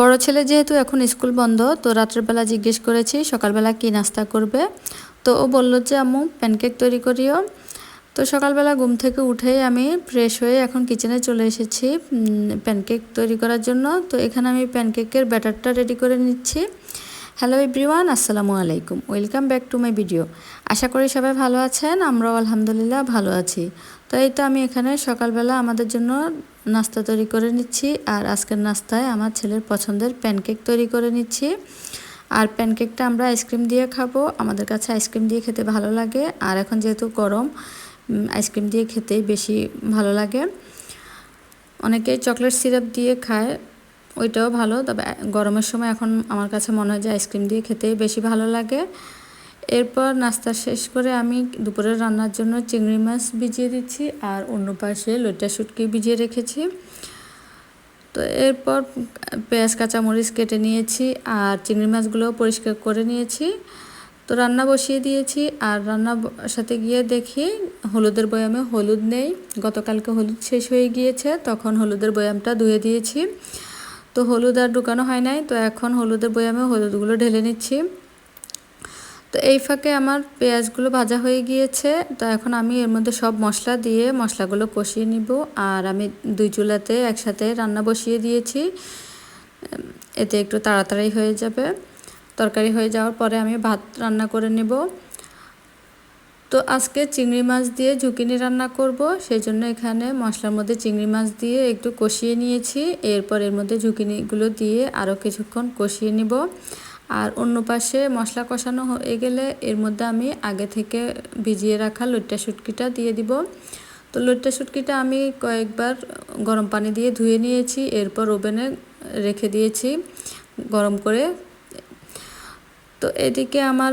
বড় ছেলে যেহেতু এখন স্কুল বন্ধ, তো রাত্রেবেলা জিজ্ঞেস করেছি, সকালবেলা কি নাস্তা করবে? তো ও বলল যে, আম্মু প্যানকেক তৈরি করিও। তো সকালবেলা ঘুম থেকে উঠেই আমি ফ্রেশ হয়ে এখন কিচেনে চলে এসেছি প্যানকেক তৈরি করার জন্য। তো এখানে আমি প্যানকেকের ব্যাটারটা রেডি করে নিচ্ছি। হ্যালো এভরিওয়ান আসসালামু আলাইকুম। Welcome back to my video আশা করি সবাই ভালো আছেন, আমরাও আলহামদুলিল্লাহ ভালো আছি। তো এই তো আমি এখানে সকালবেলা আমাদের জন্য নাস্তা তৈরি করে নিচ্ছি, আর আজকের নাস্তায় আমার ছেলের পছন্দের প্যানকেক তৈরি করে নিচ্ছি। আর প্যানকেকটা আমরা আইসক্রিম দিয়ে খাব, আমাদের কাছে আইসক্রিম দিয়ে খেতে ভালো লাগে, আর এখন যেহেতু গরম আইসক্রিম দিয়ে খেতেই বেশি ভালো লাগে। অনেকেই চকলেট সিরাপ দিয়ে খায় ওইটাও ভালো, তবে গরমের সময় এখন আমার কাছে মনে হয় যে আইসক্রিম দিয়ে খেতেই বেশি ভালো লাগে। এরপর নাস্তা শেষ করে আমি দুপুরের রান্নার জন্য চিংড়ি মাছ ভিজিয়ে দিচ্ছি আর অন্য পাশে লইটা শুটকি ভিজিয়ে রেখেছি। তো এরপর পেঁয়াজ, কাঁচামরিচ কেটে নিয়েছি আর চিংড়ি মাছগুলোও পরিষ্কার করে নিয়েছি। তো রান্না বসিয়ে দিয়েছি আর রান্না সাথে গিয়ে দেখি হলুদের বয়ামে হলুদ নেই। গতকালকে হলুদ শেষ হয়ে গিয়েছে, তখন হলুদের বয়ামটা ধুয়ে দিয়েছি। তো হলুদ আর ঢুকানো হয় নাই, তো এখন হলুদের বয়ামে হলুদগুলো ঢেলে নিচ্ছি। তো এই ফাঁকে আমার পেঁয়াজগুলো ভাজা হয়ে গিয়েছে, তো এখন আমি এর মধ্যে সব মশলা দিয়ে মশলাগুলো কষিয়ে নিব, আর আমি দুই চুলাতে একসাথে রান্না বসিয়ে দিয়েছি। এতে একটু তাড়াতাড়ি হয়ে যাবে। তরকারি হয়ে যাওয়ার পরে আমি ভাত রান্না করে নেব। তো আজকে চিংড়ি মাছ দিয়ে ঝুঁকিনি রান্না করব সেই জন্য এখানে মশলার মধ্যে চিংড়ি মাছ দিয়ে একটু কষিয়ে নিয়েছি। এরপর এর মধ্যে ঝুঁকিনিগুলো দিয়ে আরও কিছুক্ষণ কষিয়ে নিব। আর অন্য পাশে মশলা কষানো হয়ে গেলে এর মধ্যে আমি আগে থেকে ভিজিয়ে রাখা লইট্টা শুটকিটা দিয়ে দিব। তো লইট্টা শুটকিটা আমি কয়েকবার গরম পানি দিয়ে ধুয়ে নিয়েছি, এরপর ওভেনে রেখে দিয়েছি। গরম করে তো এদিকে আমার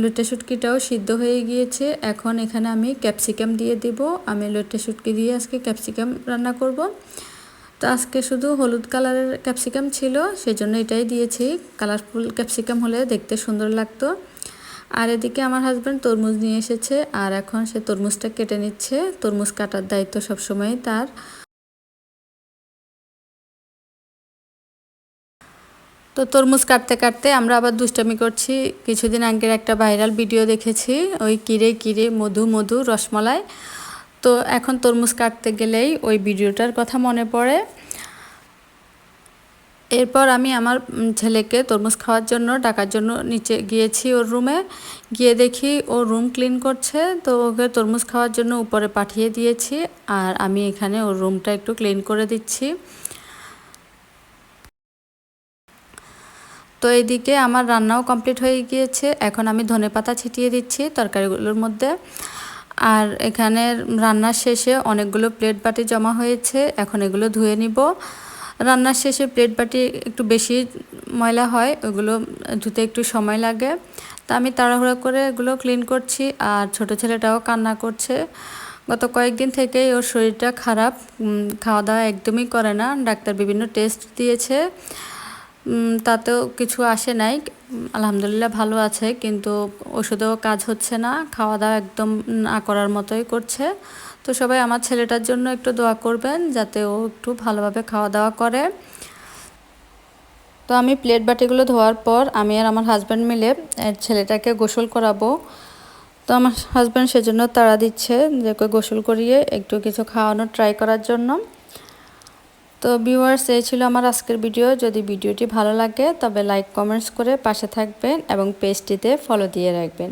লইট্টা শুটকিটাও সিদ্ধ হয়ে গিয়েছে। এখন এখানে আমি ক্যাপসিকাম দিয়ে দিব। আমি লইট্টা শুটকি দিয়ে আজকে ক্যাপসিকাম রান্না করব। তো আজকে শুধু হলুদ কালারের ক্যাপসিকাম ছিল, সেজন্য এটাই দিয়েছি। কালারফুল ক্যাপসিকাম হলে দেখতে সুন্দর লাগতো। আর এদিকে আমার হাজব্যান্ড তরমুজ নিয়ে এসেছে, আর এখন সে তরমুজটা কেটে নিচ্ছে। তরমুজ কাটার দায়িত্ব সবসময় তার। তো তরমুজ কাটতে কাটতে আমরা আবার দুষ্টামি করছি। কিছুদিন আগের একটা ভাইরাল ভিডিও দেখেছি, ওই কিরে কিরে মধু মধু রসমলাই। তো এখন তরমুজ কাটতে গেলেই ওই ভিডিওটার কথা মনে পড়ে। এরপর আমি আমার ছেলেকে তরমুজ খাওয়ার জন্য, ডাকার জন্য নিচে গিয়েছি ওর রুমে। গিয়ে দেখি ও রুম ক্লিন করছে, তো ওকে তরমুজ খাওয়ার জন্য উপরে পাঠিয়ে দিয়েছি। আর আমি এখানে ওর রুমটা একটু ক্লিন করে দিচ্ছি। তো এইদিকে আমার রান্নাও কমপ্লিট হয়ে গিয়েছে। এখন আমি ধনে পাতা ছিটিয়ে দিচ্ছি তরকারিগুলোর মধ্যে। আর এখানে রান্নার শেষে অনেকগুলো প্লেট বাটি জমা হয়েছে। এখন এগুলো ধুয়ে নিব। রান্নার শেষে প্লেট বাটি একটু বেশি ময়লা হয়, ওগুলো ধুতে একটু সময় লাগে। তা আমি তাড়াহুড়ো করে এগুলো ক্লিন করছি আর ছোট ছেলেটাও কান্না করছে। গত কয়েকদিন থেকেই ওর শরীরটা খারাপ। খাওয়া দাওয়া একদমই করে না। ডাক্তার বিভিন্ন টেস্ট দিয়েছে। তাতেও কিছু আসে নাই। আলহামদুলিল্লাহ ভালো আছে, কিন্তু ওষুধেও কাজ হচ্ছে না খাওয়া দাওয়া একদম না করার মতোই করছে। তো সবাই আমার ছেলেটার জন্য একটু দোয়া করবেন, যাতে ও একটু ভালোভাবে খাওয়া দাওয়া করে। তো আমি প্লেট বাটিগুলো ধোয়ার পর আমি আর আমার হাজব্যান্ড মিলে ছেলেটাকে গোসল করাবো। তো আমার হাজব্যান্ড সেজন্য তাড়া দিচ্ছে যে গোসল করিয়ে একটু কিছু খাওয়ানোর ট্রাই করার জন্য। তো ভিউয়ার্স এই ছিল আমার আজকের ভিডিও যদি ভিডিওটি ভালো লাগে, তবে লাইক কমেন্টস করে পাশে থাকবেন এবং পেজটিতে ফলো দিয়ে রাখবেন।